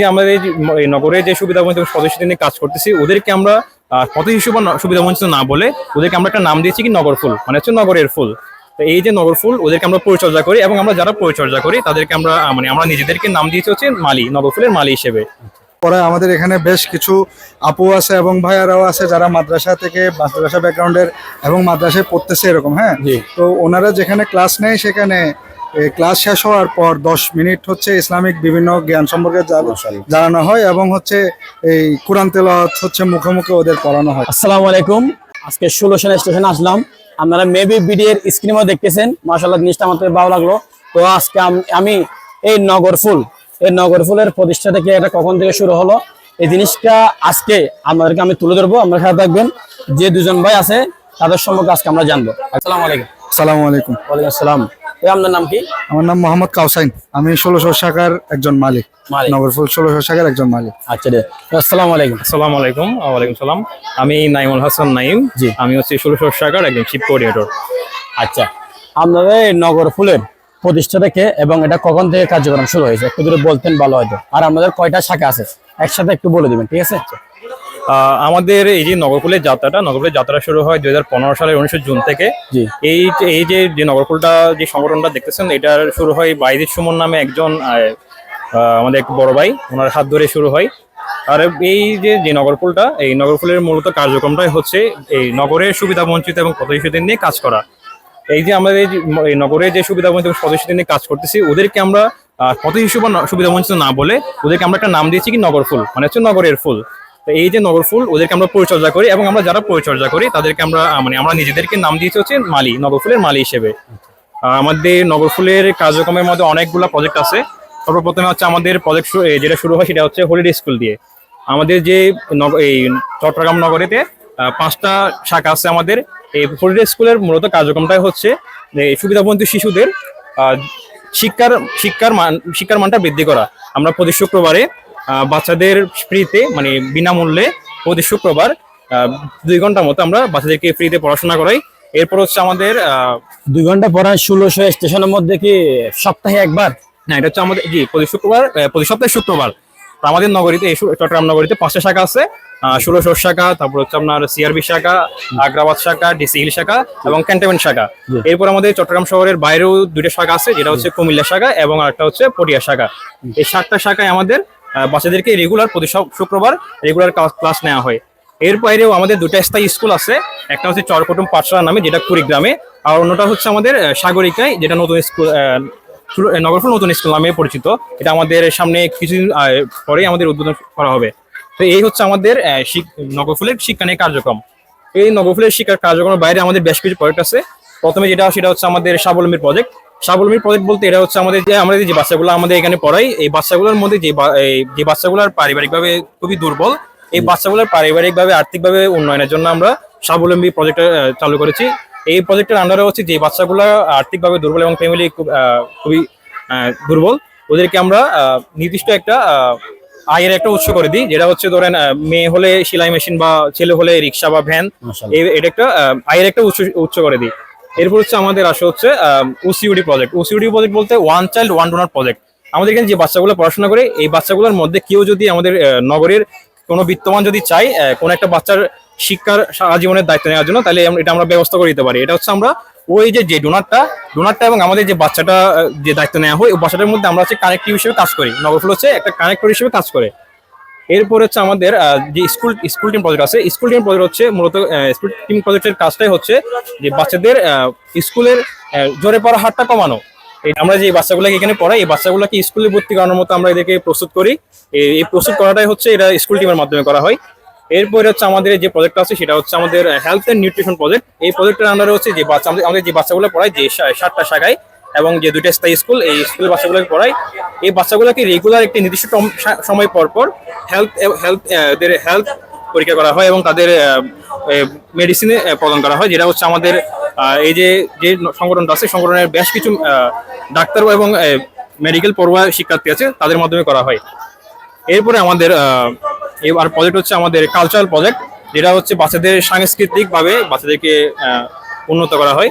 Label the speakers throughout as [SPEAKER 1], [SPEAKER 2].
[SPEAKER 1] আমাদের এই নগরে যে সুবিধা বঞ্চিত সদস্য নিয়ে কাজ করতেছি ওদেরকে আমরা পথ শিশু বা সুবিধা বঞ্চিত না বলে ওদেরকে আমরা একটা নাম দিয়েছি কি নগর ফুল মানে হচ্ছে নগরের ফুল। তো এই যে নগর ফুল ওদেরকে আমরা পরিচর্যা করি এবং আমরা যারা পরিচর্যা করি তাদেরকে আমরা মানে আমরা নিজেদেরকে নাম দিয়েছি হচ্ছে মালি নগর ফুলের মালি হিসেবে।
[SPEAKER 2] পরে আমাদের এখানে বেশ কিছু আপু আছে এবং ভাইয়ারাও আছে যারা মাদ্রাসা থেকে মাদ্রাসা ব্যাকগ্রাউন্ডের এবং মাদ্রাসায় পড়তেছে এরকম হ্যাঁ। তো ওনারা যেখানে ক্লাস নেয় সেখানে ক্লাস শেষ হওয়ার পর দশ মিনিট হচ্ছে ইসলামিক বিভিন্ন জ্ঞান সম্পর্কে জানানো হয় এবং হচ্ছে এই কোরআন তেলাওয়াত হচ্ছে মুখে মুখে ওদের পড়ানো হয়।
[SPEAKER 3] আসসালামু আলাইকুম। আজকে ষোলোশন স্টেশনে আসলাম। আপনারা মেবি বিডিএর স্ক্রিনেও দেখতেছেন। মাসাল্লাহ জিনিসটা আমার থেকে ভালো লাগল। তো আজকে আম- আমি এই নগর ফুল এই নগর ফুলের প্রতিষ্ঠা থেকে এটা কখন থেকে শুরু হলো? এই জিনিসটা আজকে আমাদেরকে আমি তুলে ধরবো। আমরা খেয়াল থাকবেন যে দুজন ভাই আছে তাদের সম্পর্কে আজকে আমরা জানব। আসসালামু আলাইকুম।
[SPEAKER 2] সালামু আলাইকুম।
[SPEAKER 3] ওয়ালাইকুম আসসালাম। আপনার নাম কি?
[SPEAKER 2] আমার নাম মোহাম্মদ কাউসাইন। আমি ষোলোশো শাখার একজন মালিক। নগরফুল ষোলোশো শাখার একজন মালিক।
[SPEAKER 3] আচ্ছা রে। আসসালামু আলাইকুম।
[SPEAKER 1] আসসালামু আলাইকুম। ওয়ালাইকুম সালাম। আমি নাইমুল হাসান নাইম
[SPEAKER 3] জি।
[SPEAKER 1] আমি হচ্ছে ষোলোশো শাখার একজন চিফ কোঅর্ডিনেটর
[SPEAKER 3] আচ্ছা। আপনাদের এই নগর প্রতিষ্ঠা থেকে এবং এটা কখন থেকে কার্যক্রম শুরু হয়েছে? একটু যদি বলতেন ভালো হয়তো আর আমাদের কয়টা শাখা আছে? একসাথে একটু বলে দিবেন ঠিক আছে?
[SPEAKER 1] আমাদের এই যে নগরকুলের যাত্রাটা নগরকুলের যাত্রা শুরু হয় দুই সালের উনিশে জুন থেকে। এই যে- এই যে যে নগরকুলটা যে সংগঠনটা দেখতেছেন এটার শুরু হয় বাইদির সুমন নামে একজন আমাদের এক বড় ভাই ওনার হাত ধরে শুরু হয়। আর এই যে যে নগরকুলটা এই নগরকুলের মূলত কার্যক্রমটাই হচ্ছে এই নগরের সুবিধা বঞ্চিত এবং প্রতিষ্ঠিত নিয়ে কাজ করা। এই যে আমাদের এই যে এই নগরে যে সুবিধা বঞ্চিত সদস্য নিয়ে কাজ করতেছি ওদেরকে আমরা পথ শিশু বা ন- সুবিধা বঞ্চিত না বলে ওদেরকে আমরা একটা নাম দিয়েছি কি নগর ফুল মানে হচ্ছে নগরের ফুল। তো এই যে নগর ফুল, ওদেরকে আমরা পরিচর্যা করি এবং আমরা যারা পরিচর্যা করি, তাদেরকে আমরা মানে আমরা নিজেদেরকে নাম দিয়েছি হচ্ছে মালি, নগর ফুলের মালি হিসেবে। আমাদের নগর ফুলের কার্যক্রমের মধ্যে অনেকগুলো প্রজেক্ট আছে। সর্বপ্রথমে হচ্ছে আমাদের প্রজেক্ট যেটা শুরু হয় সেটা হচ্ছে হলিডে স্কুল দিয়ে। আমাদের যে এই চট্টগ্রাম নগরেতে পাঁচটা শাখা আছে আমাদের। এই হলিডে স্কুলের মূলত কার্যক্রমটাই হচ্ছে যে সুবিধাবঞ্চিত শিশুদের শিক্ষার শিক্ষার মান শিক্ষার মানটা বৃদ্ধি করা। আমরা প্রতি শুক্রবারে বাচ্চাদের ফ্রিতে মানে বিনামূল্যে প্রতি শুক্রবার দুই ঘণ্টার মতো আমরা বাচ্চাদেরকে ফ্রিতে পড়াশোনা করাই। এরপর হচ্ছে আমাদের
[SPEAKER 3] দুই ঘণ্টা পরে ষোলোশো স্টেশনের মধ্যে কি সপ্তাহে একবার?
[SPEAKER 1] না এটা হচ্ছে আমাদের জি প্রতি শুক্রবার প্রতি সপ্তাহে শুক্রবার। আমাদের নগরীতে চট্টগ্রাম নগরীতে পাঁচটা শাখা আছে। ষোলোশো শাখা তারপর হচ্ছে আপনার সিআরবি শাখা আগ্রাবাদ শাখা ডিসি হিল শাখা এবং ক্যান্টনমেন্ট শাখা। এরপর আমাদের চট্টগ্রাম শহরের বাইরেও দুইটা শাখা আছে যেটা হচ্ছে কুমিল্লা শাখা এবং আরেকটা হচ্ছে পটিয়া শাখা। এই সাতটা শাখায় আমাদের বাচ্চাদেরকে রেগুলার প্রতি শুক্রবার রেগুলার ক্লাস নেওয়া হয়। এর বাইরেও আমাদের দুটা স্থায়ী স্কুল আছে। একটা হচ্ছে চরকুটুম পাঠশালা নামে, যেটা কুড়িগ্রামে, আর অন্যটা হচ্ছে আমাদের সাগরিকায়, যেটা নতুন স্কুল নগরফুল নতুন স্কুল নামে পরিচিত। এটা আমাদের সামনে কিছুদিন পরেই আমাদের উদ্বোধন করা হবে। তো এই হচ্ছে আমাদের নগরফুলের শিক্ষা নিয়ে কার্যক্রম। এই নগরফুলের শিক্ষার কার্যক্রমের বাইরে আমাদের বেশ কিছু প্রজেক্ট আছে। প্রথমে যেটা, সেটা হচ্ছে আমাদের স্বাবলম্বীর প্রজেক্ট স্বাবলম্বীর প্রজেক্ট বলতে এটা হচ্ছে আমাদের যে আমাদের যে বাচ্চাগুলো আমাদের এখানে পড়াই এই বাচ্চাগুলোর মধ্যে যে যে বাচ্চাগুলোর পারিবারিকভাবে খুবই দুর্বল এই বাচ্চাগুলোর পারিবারিকভাবে আর্থিকভাবে উন্নয়নের জন্য আমরা স্বাবলম্বী প্রজেক্ট চালু করেছি। এই প্রজেক্টের আন্ডারে হচ্ছে যে বাচ্চাগুলো আর্থিকভাবে দুর্বল এবং ফ্যামিলি খুবই আহ, দুর্বল ওদেরকে আমরা নির্দিষ্ট একটা আহ, আয়ের একটা উৎস করে দিই যেটা হচ্ছে ধরেন মেয়ে হলে সেলাই মেশিন বা ছেলে হলে রিক্সা বা ভ্যান এটা একটা আয়ের একটা উৎস উৎস করে দিই। এরপর হচ্ছে আমাদের আসে হচ্ছে ওসিউডি প্রজেক্ট ওসিউডি প্রজেক্ট বলতে one child one donor project আমাদের এখানে যে বাচ্চাগুলো পড়াশোনা করে, এই বাচ্চাগুলোর মধ্যে কেউ যদি আমাদের নগরের কোনো বিত্তমান যদি চাই কোনো একটা বাচ্চার শিক্ষার সারা জীবনের দায়িত্ব নেওয়ার জন্য, তাহলে এটা আমরা ব্যবস্থা করে দিতে পারি। এটা হচ্ছে আমরা ওই যে যে ডোনারটা ডোনারটা এবং আমাদের যে বাচ্চাটা যে দায়িত্ব নেওয়া হয়, ওই বাচ্চাটার মধ্যে আমরা হচ্ছে কানেক্টিভ হিসেবে কাজ করি। নগরফুল হচ্ছে একটা কানেক্টর হিসেবে কাজ করে। এরপর হচ্ছে আমাদের যে স্কুল স্কুল টিম প্রজেক্ট আছে, স্কুল টিম প্রজেক্ট হচ্ছে মূলত স্কুল টিম প্রজেক্টের কাজটাই হচ্ছে যে বাচ্চাদের স্কুলের জ্বরে পড়া হারটা কমানো। আমরা যে বাচ্চাগুলোকে এখানে পড়াই, এই বাচ্চাগুলোকে স্কুলে ভর্তি করানোর মতো আমরা এদেরকে প্রস্তুত করি। এই- প্রস্তুত করাটাই হচ্ছে এটা স্কুল টিমের মাধ্যমে করা হয়। এরপরে হচ্ছে আমাদের যে প্রজেক্ট আছে, সেটা হচ্ছে আমাদের হেলথ এন্ড নিউট্রিশন প্রজেক্ট এই প্রজেক্টের আন্ডারে হচ্ছে যে বাচ্চা, আমাদের- যে বাচ্চাগুলো পড়ায়, যে সাতটা শাখায় এবং যে দুটো স্থায়ী স্কুল, এই স্কুলের বাচ্চাগুলোকে পড়াই। এই বাচ্চাগুলোকে রেগুলার একটি নির্দিষ্ট সময় পর পর হেলথ হেলথ এদের হেলথ পরীক্ষা করা হয় এবং তাদের মেডিসিনে প্রদান করা হয়। যেটা হচ্ছে আমাদের এই যে যে সংগঠনটা আছে, সংগঠনের বেশ কিছু ডাক্তার এবং মেডিকেল পড়ুয়া শিক্ষার্থী আছে, তাদের মাধ্যমে করা হয়। এরপরে আমাদের এবার প্রজেক্ট হচ্ছে আমাদের কালচারাল প্রজেক্ট যেটা হচ্ছে বাচ্চাদের সাংস্কৃতিকভাবে বাচ্চাদেরকে উন্নত করা হয়।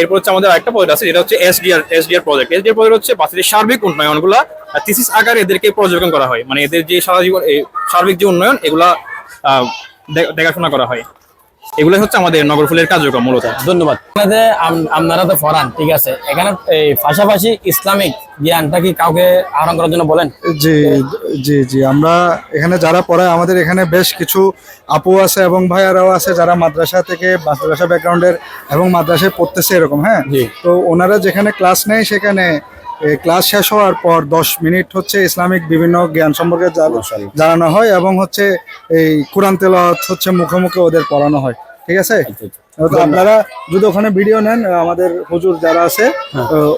[SPEAKER 1] এরপর হচ্ছে আমাদের একটা প্রজেক্ট আছে, যেটা হচ্ছে SDR SDR project SDR project হচ্ছে বাচ্চাদের সার্বিক উন্নয়নগুলো থিসিস আকারে এদেরকে পর্যবেক্ষণ করা হয়। মানে এদের যে সারা জীবন সার্বিক যে উন্নয়ন, এগুলা দেখাশোনা করা হয়। এগুলো হচ্ছে আমাদের নগর ফুলের কার্যক্রম মূলত।
[SPEAKER 3] ধন্যবাদ। আপনারা তো ফরান ঠিক আছে? এখানে এই পাশাপাশি ইসলামিক জ্ঞানটা কি কাউকে আহরণ করার জন্য বলেন?
[SPEAKER 2] জি জি জি। আমরা এখানে যারা পড়ায় আমাদের এখানে বেশ কিছু আপু আছে এবং ভাইয়ারাও আছে যারা মাদ্রাসা থেকে মাদ্রাসা ব্যাকগ্রাউন্ডের এবং মাদ্রাসায় পড়তেছে এরকম হ্যাঁ?
[SPEAKER 3] জি।
[SPEAKER 2] তো ওনারা যেখানে ক্লাস নেয় সেখানে ক্লাস শেষ হওয়ার পর দশ মিনিট হচ্ছে ইসলামিক বিভিন্ন জ্ঞান সম্পর্কে জান- জানানো হয় এবং হচ্ছে এই কোরআন তেলাওয়াত হচ্ছে মুখে মুখে ওদের পড়ানো হয়। ঠিক আছে? আপনারা যদি ওখানে ভিডিও নেন আমাদের হুজুর যারা আছে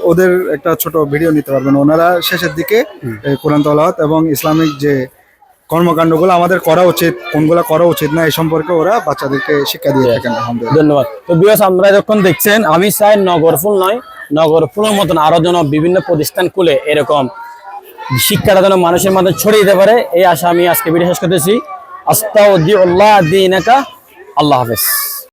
[SPEAKER 2] ওদের একটা ছোট ভিডিও নিতে পারবেন। ওনারা শেষের দিকে এই কোরআন তলাওয়াত এবং ইসলামিক যে কর্মকাণ্ডগুলো আমাদের করা উচিত কোনগুলো করা উচিত না এই সম্পর্কে ওরা বাচ্চাদেরকে শিক্ষা দিয়ে থাকেন
[SPEAKER 3] ধন্যবাদ। তো বিয়স আমরা যখন দেখছেন আমি চাই নগরফুল নয় নগরফুলের মতন আরও যেন বিভিন্ন প্রতিষ্ঠান খুলে এরকম শিক্ষাটা যেন মানুষের মধ্যে ছড়িয়ে দিতে পারে, এই আশা আমি আজকে ভিডিও শেষ করতেছি। দি দিনাকা, আল্লাহ হাফেজ।